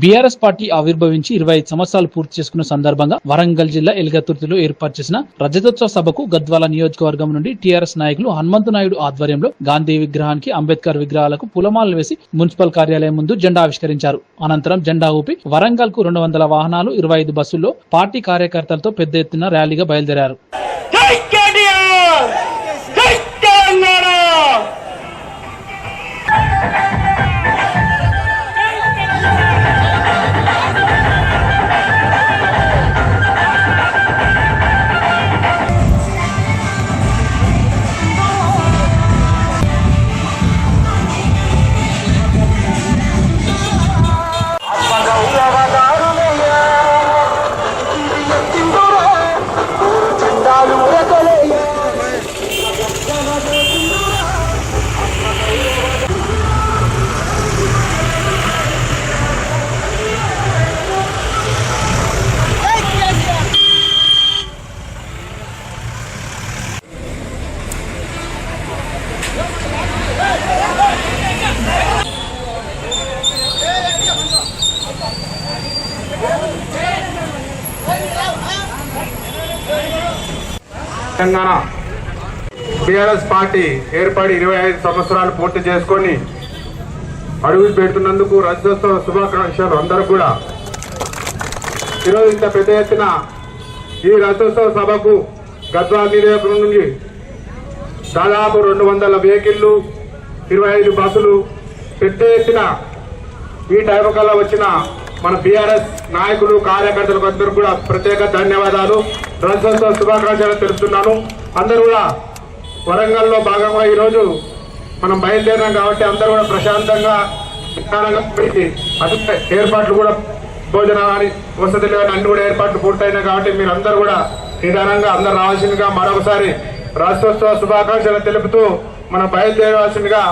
BRS party ఆవిర్భవించి ఇరవై ఐదు సంవత్సరాలు పూర్తి చేసుకున్న సందర్భంగా వరంగల్ జిల్లా ఎలుగతుర్తిలో ఏర్పాటు చేసిన రజతోత్సవ సభకు గద్వాల నియోజకవర్గం నుండి టీఆర్ఎస్ నాయకులు హనుమంతు నాయుడు ఆధ్వర్యంలో గాంధీ విగ్రహానికి అంబేద్కర్ విగ్రహాలకు పూలమాలలు వేసి మున్సిపల్ కార్యాలయం ముందు జెండా ఆవిష్కరించారు. అనంతరం జెండా ఊపి వరంగల్కు రెండు వందల వాహనాలు ఇరవై ఐదు బస్సుల్లో పార్టీ కార్యకర్తలతో పెద్ద ఎత్తున ర్యాలీగా బయలుదేరారు. తెలంగాణ టీఆర్ఎస్ పార్టీ ఏర్పడి ఇరవై ఐదు సంవత్సరాలు పూర్తి చేసుకొని అడుగు పెడుతున్నందుకు రజతోత్సవ శుభాకాంక్షలు అందరూ కూడా. ఈరోజు ఇంత పెద్ద ఎత్తున ఈ రజతోత్సవ సభకు గద్వాల నియోజకవర్గం నుండి దాదాపు రెండు వందల వెహికల్లు ఇరవై ఐదు బస్సులు పెద్ద ఎత్తున ఈ టైం కల్లా వచ్చిన మన బీఆర్ఎస్ నాయకులు కార్యకర్తలకు అందరూ కూడా ప్రత్యేక ధన్యవాదాలు. రజతోత్సవ శుభాకాంక్షలు తెలుపుతున్నాను. అందరూ కూడా వరంగల్లో భాగంగా ఈరోజు మనం బయలుదేరినాం కాబట్టి అందరూ కూడా ప్రశాంతంగా నిదానంగా అటు ఏర్పాట్లు కూడా భోజన కానీ వసతులు కానీ అన్ని కూడా ఏర్పాట్లు పూర్తయినాయి కాబట్టి మీరు అందరూ కూడా నిదానంగా అందరు రావాల్సిందిగా మరొకసారి రాష్ట్రోత్సవ శుభాకాంక్షలు తెలుపుతూ మనం బయలుదేరవలసిందిగా